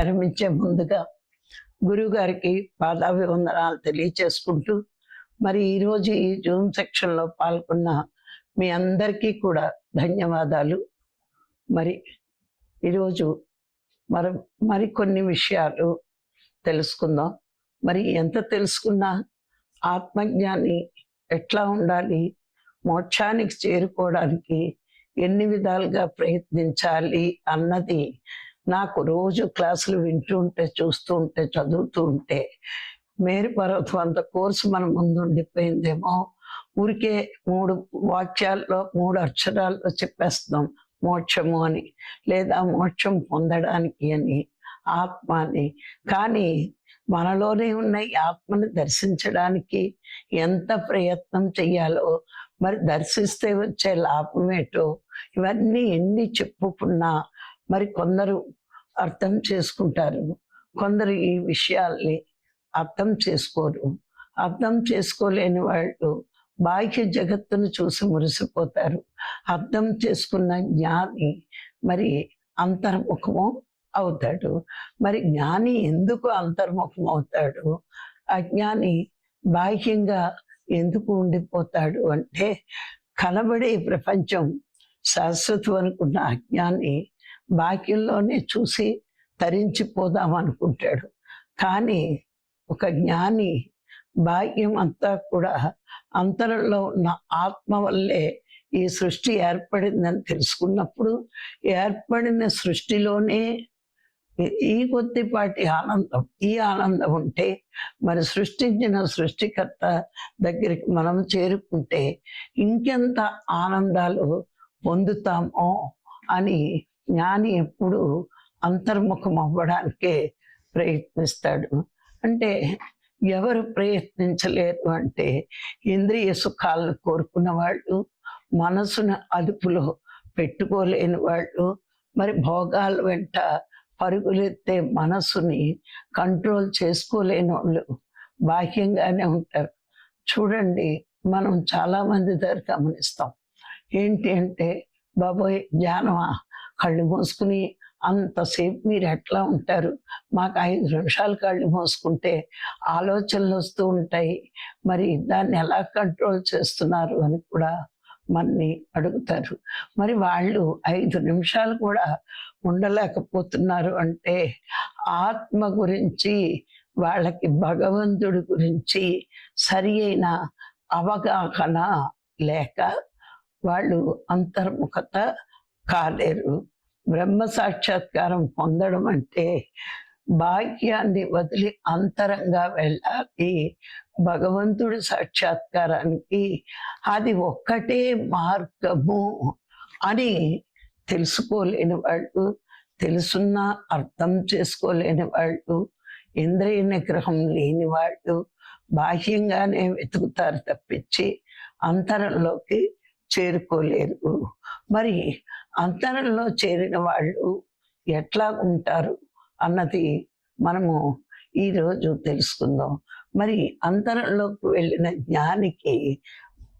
ప్రారంభించే ముందుగా గురువుగారికి పాదాభివందనాలు తెలియచేసుకుంటూ మరి ఈరోజు ఈ జూమ్ సెక్షన్లో పాల్గొన్న మీ అందరికీ కూడా ధన్యవాదాలు. మరి ఈరోజు మరి మరికొన్ని విషయాలు తెలుసుకుందాం. మరి ఎంత తెలుసుకున్నా ఆత్మజ్ఞాని ఎట్లా ఉండాలి మోక్షానికి చేరుకోవడానికి ఎన్ని విధాలుగా ప్రయత్నించాలి అన్నది నాకు రోజు క్లాసులు వింటూ ఉంటే చూస్తూ ఉంటే చదువుతూ ఉంటే మేరు పర్వతం అంత కోర్సు మన ముందు ఉండిపోయిందేమో. ఊరికే మూడు వాక్యాల్లో మూడు అక్షరాల్లో చెప్పేస్తున్నాం మోక్షము అని. లేదా మోక్షం పొందడానికి అని ఆత్మ అని. కానీ మనలోనే ఉన్న ఈ ఆత్మని దర్శించడానికి ఎంత ప్రయత్నం చెయ్యాలో మరి దర్శిస్తే వచ్చే లాభమేటో ఇవన్నీ ఎన్ని చెప్పుకున్నా మరి కొందరు అర్థం చేసుకుంటారు. కొందరు ఈ విషయాల్ని అర్థం చేసుకోరు. అర్థం చేసుకోలేని వాళ్ళు బాహ్య జగత్తును చూసి మురిసిపోతారు. అర్థం చేసుకున్న జ్ఞాని మరి అంతర్ముఖము అవుతాడు. మరి జ్ఞాని ఎందుకు అంతర్ముఖం అవుతాడు? అజ్ఞాని బాహ్యంగా ఎందుకు ఉండిపోతాడు అంటే కనబడే ప్రపంచం శాశ్వతం అనుకున్న అజ్ఞాని బాక్యంలోనే చూసి తరించిపోదాం అనుకుంటాడు కానీ ఒక జ్ఞాని బాక్యం అంతా కూడా అంతరంలో ఉన్న ఆత్మ వల్లే ఈ సృష్టి ఏర్పడిందని తెలుసుకున్నప్పుడు ఏర్పడిన సృష్టిలోనే ఈ కొద్దిపాటి ఆనందం ఈ ఆనందం ఉంటే మరి సృష్టించిన సృష్టికర్త దగ్గరికి మనం చేరుకుంటే ఇంకెంత ఆనందాలు పొందుతామో అని జ్ఞాని ఎప్పుడు అంతర్ముఖం అవ్వడానికే ప్రయత్నిస్తాడు. అంటే ఎవరు ప్రయత్నించలేరు అంటే ఇంద్రియ సుఖాలను కోరుకున్న వాళ్ళు మనసును అదుపులో పెట్టుకోలేని వాళ్ళు మరి భోగాల వెంట పరుగులెత్తే మనసుని కంట్రోల్ చేసుకోలేని వాళ్ళు బాహ్యంగానే ఉంటారు. చూడండి మనం చాలామంది దగ్గర గమనిస్తాం. ఏంటి అంటే బాబోయ్ జ్ఞానమా? కళ్ళు మూసుకుని అంతసేపు మీరు ఎట్లా ఉంటారు? మాకు ఐదు నిమిషాలు కళ్ళు మూసుకుంటే ఆలోచనలు వస్తూ ఉంటాయి. మరి దాన్ని ఎలా కంట్రోల్ చేస్తున్నారు అని కూడా మనని అడుగుతారు. మరి వాళ్ళు ఐదు నిమిషాలు కూడా ఉండలేకపోతున్నారు అంటే ఆత్మ గురించి వాళ్ళకి భగవంతుడి గురించి సరి అయిన అవగాహన లేక వాళ్ళు అంతర్ముఖత కాలేరు. బ్రహ్మ సాక్షాత్కారం పొందడం అంటే భాగ్యాన్ని వదిలి అంతరంగా వెళ్ళాలి. భగవంతుడి సాక్షాత్కారానికి అది ఒక్కటే మార్గము అని తెలుసుకోలేని వాళ్ళు తెలుసున్నా అర్థం చేసుకోలేని వాళ్ళు ఇంద్రియ నిగ్రహం లేని వాళ్ళు బాహ్యంగానే వెతుకుతారు తప్పించి అంతరంలోకి చేరుకోలేరు. మరి అంతరంలో చేరిన వాళ్ళు ఎట్లా ఉంటారు అన్నది మనము ఈరోజు తెలుసుకుందాం. మరి అంతరంలోకి వెళ్ళిన జ్ఞానికి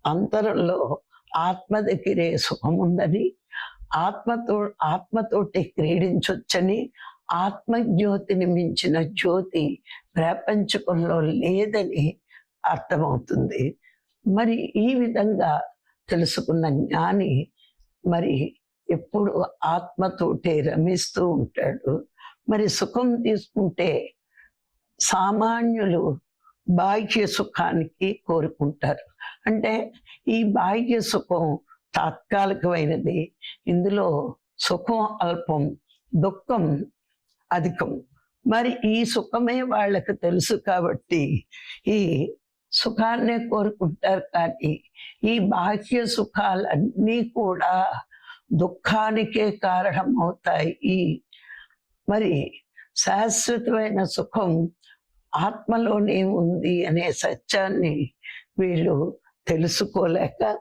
అంతరంలో ఆత్మ దగ్గరే సుఖం ఉందని ఆత్మతో ఆత్మతోటి క్రీడించొచ్చని ఆత్మజ్యోతిని మించిన జ్యోతి ప్రపంచకంలో లేదని అర్థమవుతుంది. మరి ఈ విధంగా తెలుసుకున్న జ్ఞాని మరి ఎప్పుడు ఆత్మతోటే రమిస్తూ ఉంటాడు. మరి సుఖం తీసుకుంటే సామాన్యులు బాహ్య సుఖానికి కోరుకుంటారు. అంటే ఈ బాహ్య సుఖం తాత్కాలికమైనది. ఇందులో సుఖం అల్పం దుఃఖం అధికం. మరి ఈ సుఖమే వాళ్ళకు తెలుసు కాబట్టి ఈ సుఖాన్నే కోరుకుంటారు. కానీ ఈ బాహ్య సుఖాలన్నీ కూడా దుఃఖానికే కారణం అవుతాయి మరి శాశ్వతమైన సుఖం ఆత్మలోనే ఉంది అనే సత్యాన్ని వీళ్ళు తెలుసుకోలేక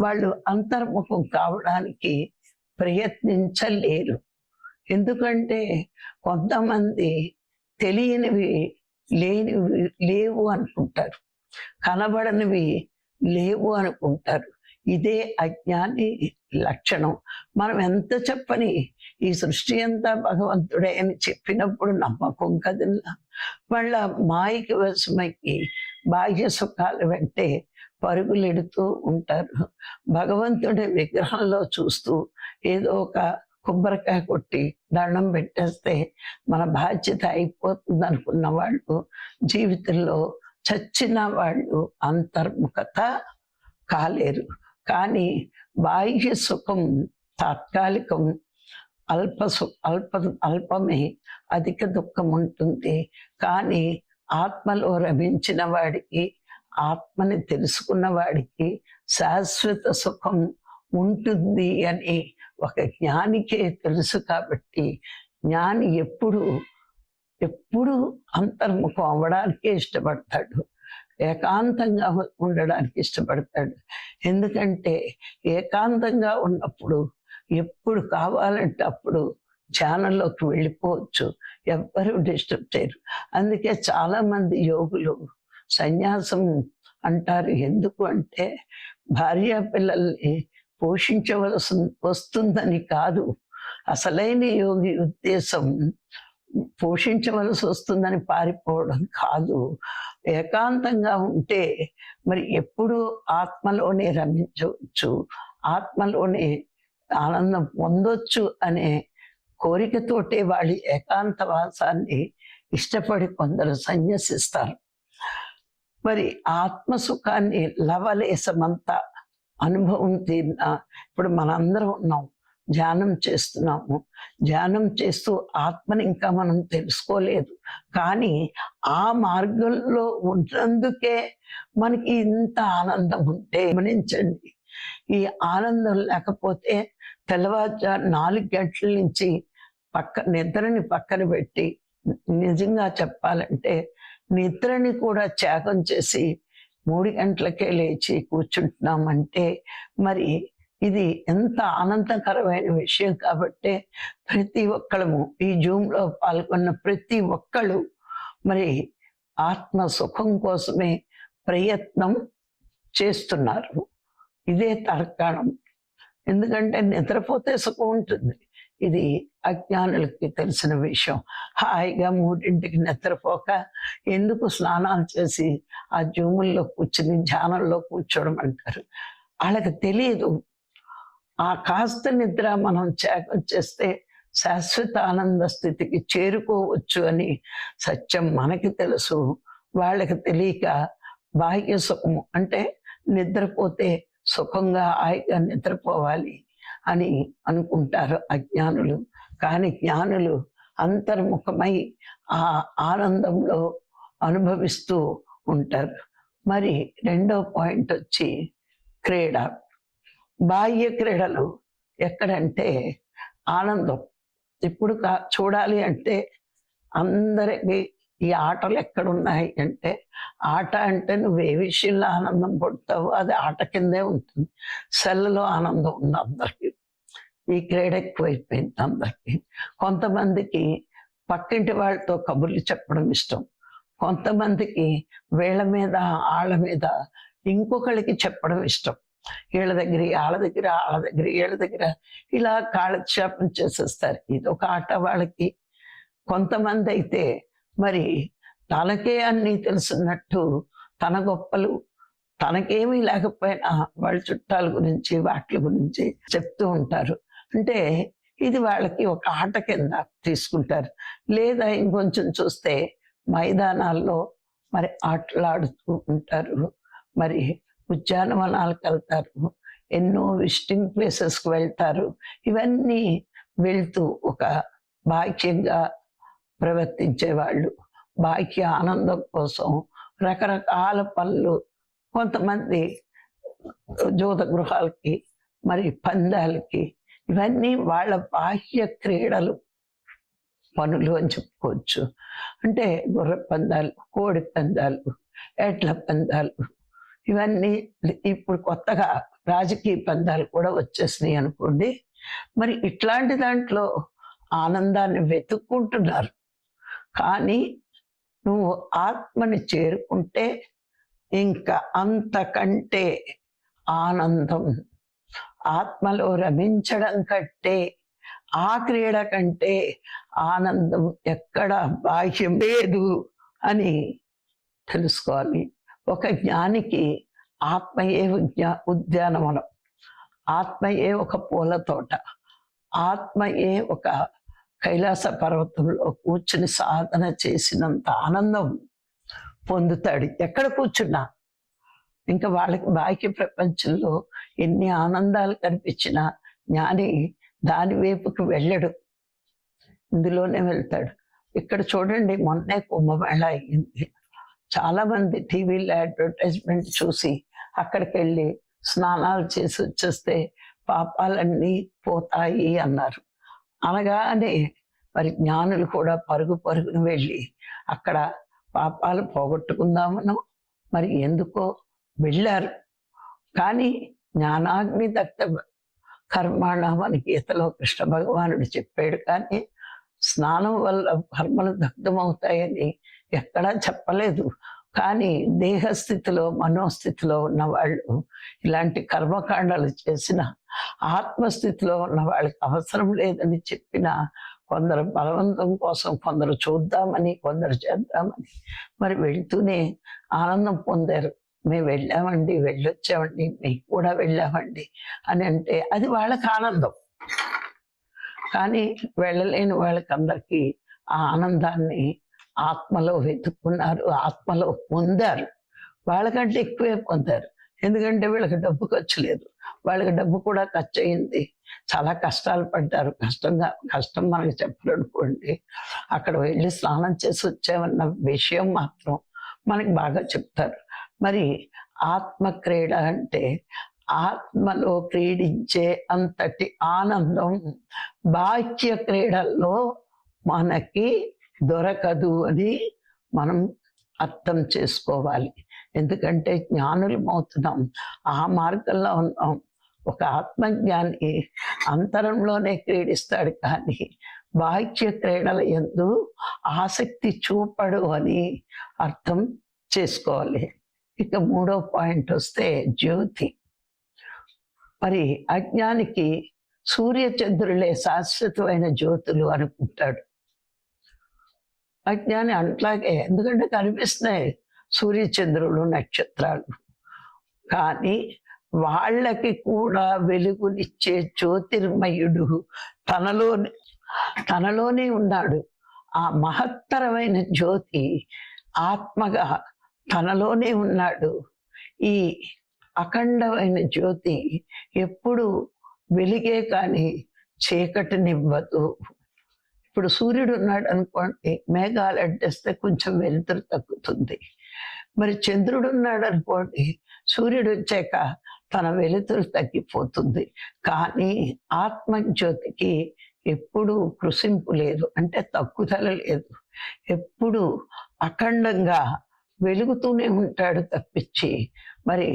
వాళ్ళు అంతర్ముఖం కావడానికి ప్రయత్నించలేరు. ఎందుకంటే కొంతమంది తెలియనివి లేనివి లేవు అనుకుంటారు. కనబడనివి లేవు అనుకుంటారు. ఇదే అజ్ఞాని లక్షణం. మనం ఎంత చెప్పని ఈ సృష్టి అంతా భగవంతుడే అని చెప్పినప్పుడు నమ్మకం కదిలా వాళ్ళ మాయకి వశమైకి బాహ్య సుఖాలు వెంటే పరుగులెడుతూ ఉంటారు. భగవంతుడి విగ్రహంలో చూస్తూ ఏదో ఒక కొబ్బరికాయ కొట్టి దండం పెట్టేస్తే మన బాధ్యత అయిపోతుంది అనుకున్న వాళ్ళు జీవితంలో చచ్చిన వాళ్ళు అంతర్ముఖత కాలేరు. కానీ బాహ్య సుఖం తాత్కాలికం అల్ప సు అల్ప అల్పమే అధిక దుఃఖం ఉంటుంది కానీ ఆత్మలో రమించిన వాడికి ఆత్మని తెలుసుకున్న వాడికి శాశ్వత సుఖం ఉంటుంది అని ఒక జ్ఞానికే తెలుసు కాబట్టి జ్ఞాని ఎప్పుడు ఎప్పుడు అంతర్ముఖం అవ్వడానికే ఇష్టపడతాడు. ఏకాంతంగా ఉండడానికి ఇష్టపడతాడు. ఎందుకంటే ఏకాంతంగా ఉన్నప్పుడు ఎప్పుడు కావాలంటే అప్పుడు ధ్యానంలోకి వెళ్ళిపోవచ్చు. ఎవ్వరూ డిస్టర్బ్ చేయరు. అందుకే చాలా మంది యోగులు సన్యాసం అంటారు. ఎందుకు అంటే భార్య పిల్లల్ని పోషించవలసి వస్తుందని కాదు. అసలైన యోగి ఉద్దేశం పోషించవలసి వస్తుందని పారిపోవడం కాదు. ఏకాంతంగా ఉంటే మరి ఎప్పుడు ఆత్మలోనే రమించవచ్చు. ఆత్మలోనే ఆనందం పొందొచ్చు అనే కోరికతోటే వాళ్ళ ఏకాంతవాసాన్ని ఇష్టపడి కొందరు సన్యసిస్తారు. మరి ఆత్మ సుఖాన్ని లవలేసమంతా అనుభవం తీరిన ఇప్పుడు మనందరం ఉన్నాం. ధ్యానం చేస్తున్నాము. ధ్యానం చేస్తూ ఆత్మని ఇంకా మనం తెలుసుకోలేదు. కానీ ఆ మార్గంలో ఉన్నందుకే మనకి ఇంత ఆనందం ఉంటే గమనించండి. ఈ ఆనందం లేకపోతే తెల్లవారుజాము నాలుగు గంటల నుంచి పక్క నిద్రని పక్కన పెట్టి నిజంగా చెప్పాలంటే నిద్రని కూడా త్యాగం చేసి మూడు గంటలకే లేచి కూర్చుంటున్నామంటే మరి ఇది ఎంత ఆనందకరమైన విషయం కాబట్టి ప్రతి ఒక్కళ్ళము ఈ జూమ్లో పాల్గొన్న ప్రతి ఒక్కళ్ళు మరి ఆత్మ సుఖం కోసమే ప్రయత్నం చేస్తున్నారు. ఇదే తర్కాణం. ఎందుకంటే నిద్రపోతే సుఖం ఉంటుంది. ఇది అజ్ఞానులకి తెలిసిన విషయం. హాయిగా మూడింటికి నిద్రపోక ఎందుకు స్నానాలు చేసి ఆ జూముల్లో కూర్చుని ధ్యానంలో కూర్చోవడం అంటారు? వాళ్ళకి తెలియదు. ఆ కాస్త నిద్ర మనం త్యాగం చేస్తే శాశ్వత ఆనంద స్థితికి చేరుకోవచ్చు అని సత్యం మనకి తెలుసు. వాళ్ళకి తెలియక బాహ్య సుఖము అంటే నిద్రపోతే సుఖంగా హాయిగా నిద్రపోవాలి అని అనుకుంటారు అజ్ఞానులు. కానీ జ్ఞానులు అంతర్ముఖమై ఆ ఆనందంలో అనుభవిస్తూ ఉంటారు. మరి రెండో పాయింట్ వచ్చి క్రీడ. బాహ్య క్రీడలు ఎక్కడంటే ఆనందం. ఇప్పుడు కా చూడాలి అంటే అందరికి ఈ ఆటలు ఎక్కడున్నాయి అంటే ఆట అంటే నువ్వు ఏ విషయంలో ఆనందం పడతావో అది ఆట కిందే ఉంటుంది. సెల్లలో ఆనందం ఉంది అందరికీ. ఈ క్రీడ ఎక్కువైపోయింది అందరికీ. కొంతమందికి పక్కింటి వాళ్ళతో కబుర్లు చెప్పడం ఇష్టం. కొంతమందికి వీళ్ళ మీద ఆళ్ళ మీద ఇంకొకరికి చెప్పడం ఇష్టం. వీళ్ళ దగ్గర వాళ్ళ దగ్గర వాళ్ళ దగ్గర వీళ్ళ దగ్గర ఇలా కాలక్షేపం చేసేస్తారు. ఇది ఒక ఆట వాళ్ళకి. కొంతమంది అయితే మరి తనకే అన్నీ తెలుసున్నట్టు తన గొప్పలు తనకేమీ లేకపోయినా వాళ్ళ చుట్టాల గురించి వాటి గురించి చెప్తూ ఉంటారు. అంటే ఇది వాళ్ళకి ఒక ఆట కింద తీసుకుంటారు. లేదా ఇంకొంచెం చూస్తే మైదానాల్లో మరి ఆటలాడుతూ ఉంటారు. మరి ఉద్యానవనాలకు వెళ్తారు. ఎన్నో విజిటింగ్ ప్లేసెస్కి వెళ్తారు. ఇవన్నీ వెళ్తూ ఒక బాహ్యంగా ప్రవర్తించే వాళ్ళు బాహ్య ఆనందం కోసం రకరకాల పనులు కొంతమంది జోత గృహాలకి మరి పందాలకి ఇవన్నీ వాళ్ళ బాహ్య క్రీడలు పనులు అని చెప్పుకోవచ్చు. అంటే గుర్ర పందాలు కోడి పందాలు ఎడ్ల పందాలు ఇవన్నీ ఇప్పుడు కొత్తగా రాజకీయ పందాలు కూడా వచ్చేసినాయి అనుకోండి. మరి ఇట్లాంటి దాంట్లో ఆనందాన్ని వెతుక్కుంటున్నారు. కానీ నువ్వు ఆత్మని చేరుకుంటే ఇంకా అంతకంటే ఆనందం. ఆత్మలో రమించడం కంటే ఆ క్రీడ కంటే ఆనందం ఎక్కడ బాహ్యం లేదు అని తెలుసుకోవాలి. ఒక జ్ఞానికి ఆత్మయే జ్ఞా ఉద్యానవనం. ఆత్మయే ఒక పూల తోట. ఆత్మయే ఒక కైలాస పర్వతంలో కూర్చుని సాధన చేసినంత ఆనందం పొందుతాడు. ఎక్కడ కూర్చున్నా? ఇంకా వాళ్ళకి బాహ్య ప్రపంచంలో ఎన్ని ఆనందాలు కనిపించినా జ్ఞాని దాని వైపుకి వెళ్ళడు. ఇందులోనే వెళ్తాడు. ఇక్కడ చూడండి మొన్నే కుంభమేళ అయ్యింది. చాలా మంది టీవీలో అడ్వర్టైజ్మెంట్ చూసి అక్కడికి వెళ్ళి స్నానాలు చేసి వచ్చేస్తే పాపాలన్నీ పోతాయి అన్నారు. అనగానే మరి జ్ఞానులు కూడా పరుగు పరుగును వెళ్ళి అక్కడ పాపాలు పోగొట్టుకుందామను మరి ఎందుకో వెళ్ళారు. కానీ జ్ఞానాగ్ని దగ్ధ కర్మాణ మన గీతలో కృష్ణ భగవానుడు చెప్పాడు కానీ స్నానం వల్ల కర్మలు దగ్ధమవుతాయని ఎక్కడా చెప్పలేదు. కానీ దేహస్థితిలో మనోస్థితిలో ఉన్న వాళ్ళు ఇలాంటి కర్మకాండాలు చేసిన ఆత్మస్థితిలో ఉన్న వాళ్ళకి అవసరం లేదని చెప్పిన కొందరు బలవంతం కోసం కొందరు చూద్దామని కొందరు చేద్దామని మరి వెళ్తూనే ఆనందం పొందారు. మేము వెళ్ళామండి వెళ్ళొచ్చామండి మీకు కూడా వెళ్ళామండి అని అంటే అది వాళ్ళకి ఆనందం. కానీ వెళ్ళలేని వాళ్ళకందరికీ ఆ ఆనందాన్ని ఆత్మలో వెతుక్కున్నారు ఆత్మలో పొందారు. వాళ్ళకంటే ఎక్కువే పొందారు. ఎందుకంటే వీళ్ళకి డబ్బు ఖర్చు లేదు. వాళ్ళకి డబ్బు కూడా ఖర్చు అయింది. చాలా కష్టాలు పడ్డారు. కష్టంగా కష్టం మనకి చెప్పరనుకోండి అక్కడ వెళ్ళి స్నానం చేసి వచ్చామన్న విషయం మాత్రం మనకి బాగా చెప్తారు. మరి ఆత్మ క్రీడ అంటే ఆత్మలో క్రీడించే అంతటి ఆనందం బాహ్య క్రీడల్లో మనకి దొరకదు అని మనం అర్థం చేసుకోవాలి. ఎందుకంటే జ్ఞానులమవుతున్నాం. ఆ మార్గంలో ఉన్నాం. ఒక ఆత్మజ్ఞాని అంతరంలోనే క్రీడిస్తాడు కానీ బాహ్య క్రీడల ఎందు ఆసక్తి చూపడు అని అర్థం చేసుకోవాలి. ఇక మూడో పాయింట్ వస్తే జ్యోతి. మరి అజ్ఞానికి సూర్య చంద్రులే శాశ్వతమైన జ్యోతులు అనుకుంటాడు. అజ్ఞాని అట్లాగే ఎందుకంటే కనిపిస్తున్నాయి సూర్యచంద్రులు నక్షత్రాలు. కానీ వాళ్ళకి కూడా వెలుగునిచ్చే జ్యోతిర్మయుడు తనలోని తనలోనే ఉన్నాడు. ఆ మహత్తరమైన జ్యోతి ఆత్మగా తనలోనే ఉన్నాడు. ఈ అఖండమైన జ్యోతి ఎప్పుడు వెలిగే కానీ చీకటినివ్వదు. ఇప్పుడు సూర్యుడు ఉన్నాడు అనుకోండి మేఘాలు అడ్డేస్తే కొంచెం వెలుతురు తగ్గుతుంది. మరి చంద్రుడు ఉన్నాడు అనుకోండి సూర్యుడు వచ్చాక తన వెలుతురు తగ్గిపోతుంది. కానీ ఆత్మజ్యోతికి ఎప్పుడు కృషింపు లేదు అంటే తగ్గుదల లేదు. ఎప్పుడు అఖండంగా వెలుగుతూనే ఉంటాడు తప్పించి మరి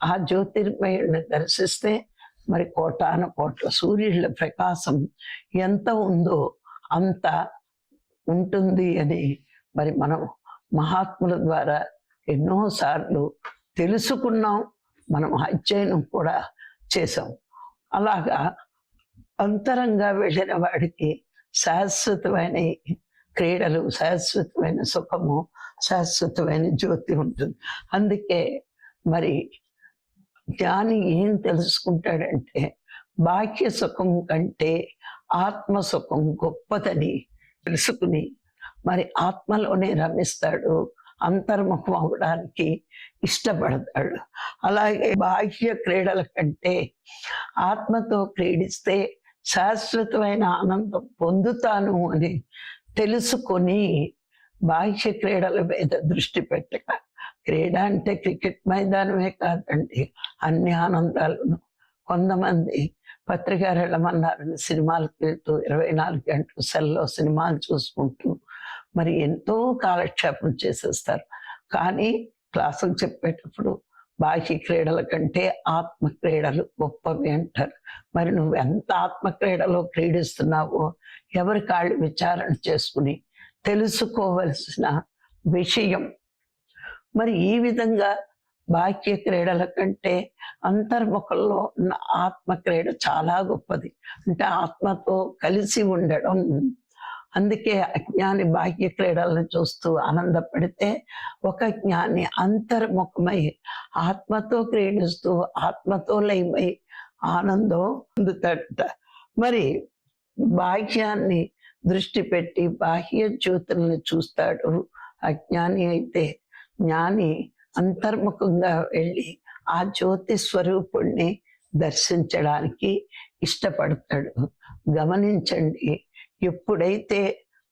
ఆ జ్యోతిర్మయుడిని దర్శిస్తే మరి కోటాను కోట్ల సూర్యుల ప్రకాశం ఎంత ఉందో అంత ఉంటుంది అని మరి మనం మహాత్ముల ద్వారా ఎన్నోసార్లు తెలుసుకున్నాం మనం అధ్యయనం కూడా చేసాం అలాగా అంతరంగా వెళ్ళిన వాడికి శాశ్వతమైన క్రీడలు శాశ్వతమైన సుఖము శాశ్వతమైన జ్యోతి ఉంటుంది. అందుకే మరి జ్ఞాని ఏం తెలుసుకుంటాడంటే బాహ్య సుఖం కంటే ఆత్మ సుఖం గొప్పదని తెలుసుకుని మరి ఆత్మలోనే రమిస్తాడు అంతర్ముఖం అవడానికి ఇష్టపడతాడు. అలాగే బాహ్య క్రీడల కంటే ఆత్మతో క్రీడిస్తే శాశ్వతమైన ఆనందం పొందుతాను అని తెలుసుకొని బాహ్య క్రీడల మీద దృష్టి పెట్టక క్రీడ అంటే క్రికెట్ మైదానమే కాదండి అన్ని ఆనందాలను కొంతమంది పత్రికా వెళ్ళమన్నారని సినిమాలకు వెళ్తూ ఇరవై నాలుగు గంటలు సెల్లో సినిమాలు చూసుకుంటూ మరి ఎంతో కాలక్షేపం చేసేస్తారు. కానీ క్లాసులు చెప్పేటప్పుడు బాహ్య క్రీడల కంటే ఆత్మ క్రీడలు గొప్పవి అంటారు. మరి నువ్వు ఎంత ఆత్మ క్రీడలో క్రీడిస్తున్నావో ఎవరి కాళ్ళు విచారణ చేసుకుని తెలుసుకోవలసిన విషయం. మరి ఈ విధంగా బాహ్య క్రీడల కంటే అంతర్ముఖంలో ఉన్న ఆత్మ క్రీడ చాలా గొప్పది. అంటే ఆత్మతో కలిసి ఉండడం. అందుకే అజ్ఞాని బాహ్య క్రీడలను చూస్తూ ఆనందపడితే ఒక జ్ఞాని అంతర్ముఖమై ఆత్మతో క్రీడిస్తూ ఆత్మతో లయమై ఆనందం పొందుతాడట. మరి బాహ్యాన్ని దృష్టి పెట్టి బాహ్య జ్యోతులను చూస్తాడు అజ్ఞాని అయితే. జ్ఞాని అంతర్ముఖంగా వెళ్ళి ఆ జ్యోతి స్వరూపుణ్ణి దర్శించడానికి ఇష్టపడతాడు. గమనించండి ఎప్పుడైతే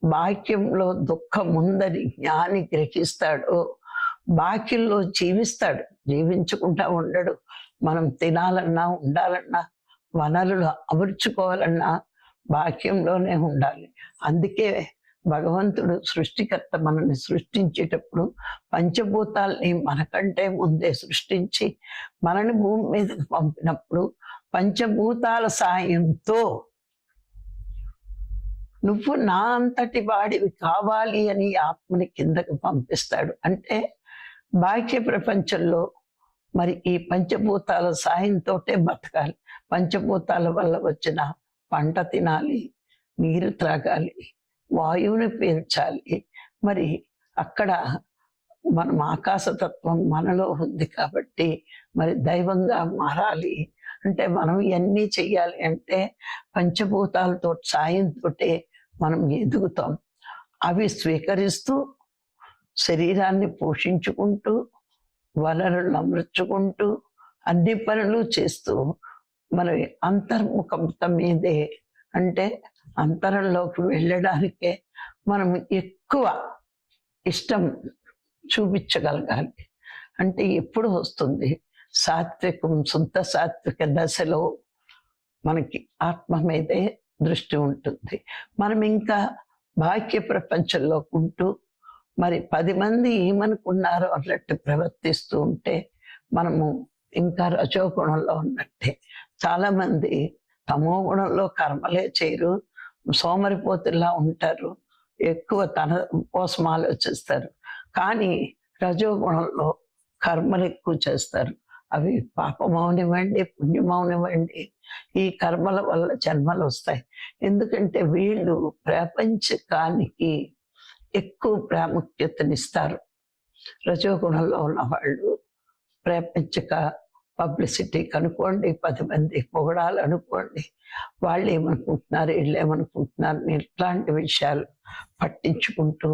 బాక్యంలో దుఃఖం ఉందని జ్ఞాని గ్రహిస్తాడో బాక్యంలో జీవిస్తాడు. జీవించకుండా ఉండడు. మనం తినాలన్నా ఉండాలన్నా వనరులు అమర్చుకోవాలన్నా బాక్యంలోనే ఉండాలి. అందుకే భగవంతుడు సృష్టికర్త మనల్ని సృష్టించేటప్పుడు పంచభూతాల్ని మనకంటే ముందే సృష్టించి మనని భూమి మీదకి పంపినప్పుడు పంచభూతాల సాయంతో నువ్వు నా అంతటి వాడివి కావాలి అని ఆత్మని కిందకు పంపిస్తాడు. అంటే బాహ్య ప్రపంచంలో మరి ఈ పంచభూతాల సాయంతోటే బతకాలి. పంచభూతాల వల్ల వచ్చిన పంట తినాలి నీరు త్రాగాలి వాయువుని పెంచాలి. మరి అక్కడ మనం ఆకాశతత్వం మనలో ఉంది కాబట్టి మరి దైవంగా మారాలి. అంటే మనం ఇవన్నీ చెయ్యాలి అంటే పంచభూతాలతో సాయంతో మనం ఎదుగుతాం. అవి స్వీకరిస్తూ శరీరాన్ని పోషించుకుంటూ వనరులను అమర్చుకుంటూ అన్ని పనులు చేస్తూ మన అంతర్ముఖత మీదే. అంటే అంతరంలోకి వెళ్ళడానికే మనం ఎక్కువ ఇష్టం చూపించగలగాలి. అంటే ఎప్పుడు వస్తుంది? సాత్వికం శుద్ధ సాత్విక దశలో మనకి ఆత్మ మీదే దృష్టి ఉంటుంది. మనం ఇంకా బాహ్య ప్రపంచంలో ఉంటూ మరి పది మంది ఏమనుకున్నారో అన్నట్టు ప్రవర్తిస్తూ ఉంటే మనము ఇంకా రజోగుణంలో ఉన్నట్టే. చాలామంది తమో గుణంలో కర్మలే చేయరు సోమరిపోతుల్లా ఉంటారు. ఎక్కువ తన కోసం ఆలోచిస్తారు కానీ రజోగుణంలో కర్మలు ఎక్కువ చేస్తారు. అవి పాపమౌనివ్వండి పుణ్యమౌనివ్వండి. ఈ కర్మల వల్ల జన్మలు వస్తాయి ఎందుకంటే వీళ్ళు ప్రపంచకానికి ఎక్కువ ప్రాముఖ్యతనిస్తారు. రజోగుణంలో ఉన్న వాళ్ళు పబ్లిసిటీ కనుక్కోండి పది మంది పొగడాలనుకోండి వాళ్ళు ఏమనుకుంటున్నారు వీళ్ళు ఏమనుకుంటున్నారు ఇట్లాంటి విషయాలు పట్టించుకుంటూ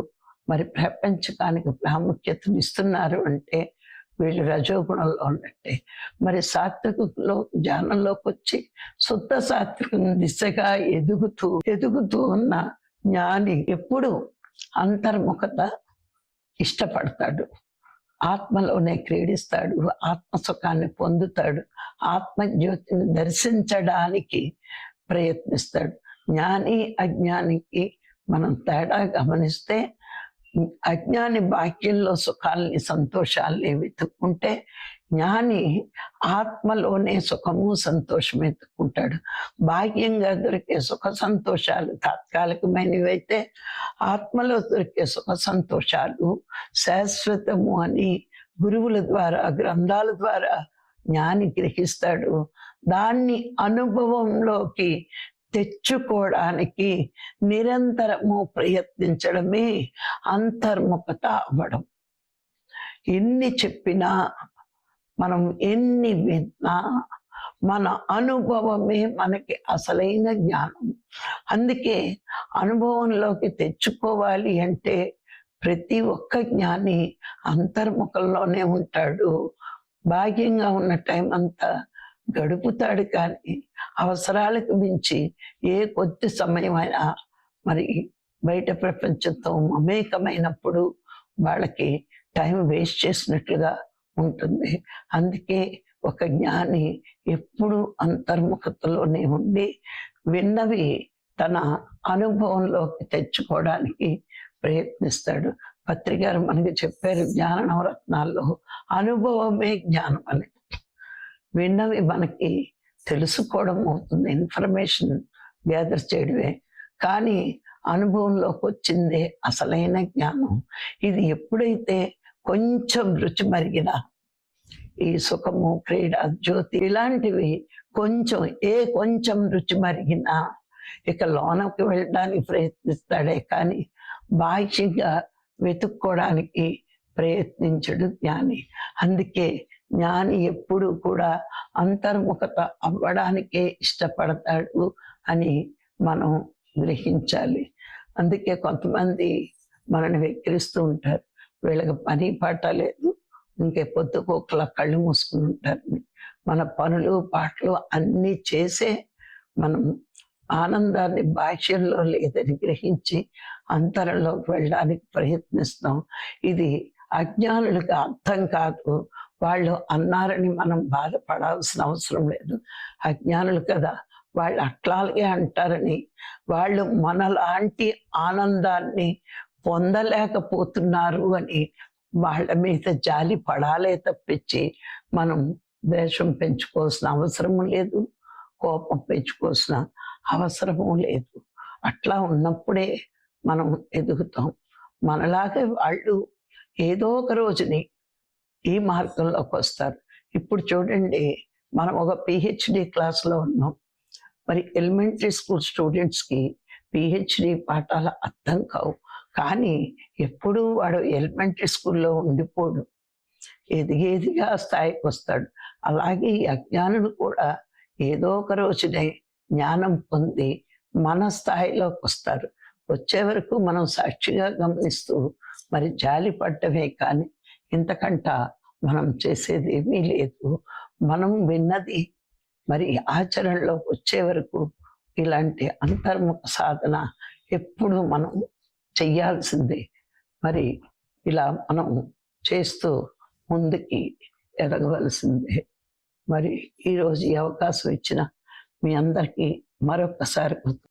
మరి ప్రపంచకానికి ప్రాముఖ్యతను ఇస్తున్నారు అంటే వీళ్ళు రజోగుణంలో ఉన్నట్టే. మరి సాత్వికలో జ్ఞానంలోకి వచ్చి శుద్ధ సాత్వికం దిశగా ఎదుగుతూ ఎదుగుతూ ఉన్న జ్ఞాని ఎప్పుడు అంతర్ముఖత ఇష్టపడతాడు. ఆత్మలోనే క్రీడిస్తాడు ఆత్మ సుఖాన్ని పొందుతాడు ఆత్మజ్యోతిని దర్శించడానికి ప్రయత్నిస్తాడు. జ్ఞాని అజ్ఞానికి మనం తేడా గమనిస్తే అజ్ఞాని బాక్యంలో సుఖాల్ని సంతోషాల్ని వెతుక్కుంటే జ్ఞాని ఆత్మలోనే సుఖము సంతోషం ఎత్తుకుంటాడు బాహ్యంగా దొరికే సుఖ సంతోషాలు తాత్కాలికమైనవి అయితే ఆత్మలో దొరికే సుఖ సంతోషాలు శాశ్వతము అని గురువుల ద్వారా గ్రంథాల ద్వారా జ్ఞాని గ్రహిస్తాడు. దాన్ని అనుభవంలోకి తెచ్చుకోవడానికి నిరంతరము ప్రయత్నించడమే అంతర్ముఖత అవ్వడం. ఎన్ని చెప్పినా మనం ఎన్ని విన్నా మన అనుభవమే మనకి అసలైన జ్ఞానం. అందుకే అనుభవంలోకి తెచ్చుకోవాలి అంటే ప్రతి ఒక్క జ్ఞాని అంతర్ముఖంలోనే ఉంటాడు. భాగ్యంగా ఉన్న టైం అంతా గడుపుతాడు కానీ అవసరాలకు మించి ఏ కొద్ది సమయమైనా మరి బయట ప్రపంచంతో మమేకమైనప్పుడు వాళ్ళకి టైం వేస్ట్ చేసినట్లుగా ఉంటుంది. అందుకే ఒక జ్ఞాని ఎప్పుడు అంతర్ముఖతలోనే ఉండి విన్నవి తన అనుభవంలోకి తెచ్చుకోవడానికి ప్రయత్నిస్తాడు. పత్రికారు మనకి చెప్పారు జ్ఞాన నవరత్నాల్లో అనుభవమే జ్ఞానం అని. విన్నవి మనకి తెలుసుకోవడం అవుతుంది ఇన్ఫర్మేషన్ గ్యాదర్ చేయడమే. కానీ అనుభవంలోకి వచ్చిందే అసలైన జ్ఞానం. ఇది ఎప్పుడైతే కొంచెం రుచి మరిగినా ఈ సుఖము క్రీడ జ్యోతి ఇలాంటివి కొంచెం ఏ కొంచెం రుచి మరిగినా ఇక లోనకి వెళ్ళడానికి ప్రయత్నిస్తాడే కానీ బాహ్యంగా వెతుక్కోవడానికి ప్రయత్నించడు జ్ఞాని. అందుకే జ్ఞాని ఎప్పుడు కూడా అంతర్ముఖత అవ్వడానికే ఇష్టపడతాడు అని మనం గ్రహించాలి. అందుకే కొంతమంది మనల్ని వెక్కిరిస్తూ ఉంటారు. వీళ్ళకి పని పాట లేదు. ఇంకే పొద్దుకోకల కళ్ళు మూసుకుని ఉంటారు. మన పనులు పాటలు అన్నీ చేసే మనం ఆనందాన్ని బాహ్యంలో లేదని గ్రహించి అంతరంలోకి వెళ్ళడానికి ప్రయత్నిస్తాం. ఇది అజ్ఞానులకు అర్థం కాదు. వాళ్ళు అన్నారని మనం బాధపడాల్సిన అవసరం లేదు. అజ్ఞానులు కదా వాళ్ళు అట్లాగే అంటారని. వాళ్ళు మనలాంటి ఆనందాన్ని పొందలేకపోతున్నారు అని వాళ్ళ మీద జాలి పడాలే తప్పించి మనం ద్వేషం పెంచుకోవాల్సిన అవసరము లేదు కోపం పెంచుకోవాల్సిన అవసరము లేదు. అట్లా ఉన్నప్పుడే మనం ఎదుగుతాం. మనలాగే వాళ్ళు ఏదో ఒక రోజుని ఈ మార్గంలోకి వస్తారు. ఇప్పుడు చూడండి మనం ఒక పిహెచ్డి క్లాస్లో ఉన్నాం. మరి ఎలిమెంటరీ స్కూల్ స్టూడెంట్స్కి పిహెచ్డి పాఠాలు అర్థం కావు. కానీ ఎప్పుడూ వాడు ఎలిమెంటరీ స్కూల్లో ఉండిపోడు. ఎదిగేదిగా స్థాయికి వస్తాడు. అలాగే ఈ అజ్ఞానులు కూడా ఏదో ఒక రోజునే జ్ఞానం పొంది మన స్థాయిలోకి వస్తారు. వచ్చే వరకు మనం సాక్షిగా గమనిస్తూ మరి జాలి పడ్డమే కానీ ఇంతకంట మనం చేసేది ఏమీ లేదు. మనం విన్నది మరి ఆచరణలో వచ్చే వరకు ఇలాంటి అంతర్ముఖ సాధన ఎప్పుడు మనం చెయ్యాల్సిందే. మరి ఇలా మనం చేస్తూ ముందుకి ఎదగవలసిందే. మరి ఈరోజు ఈ అవకాశం ఇచ్చిన మీ అందరికీ మరొకసారి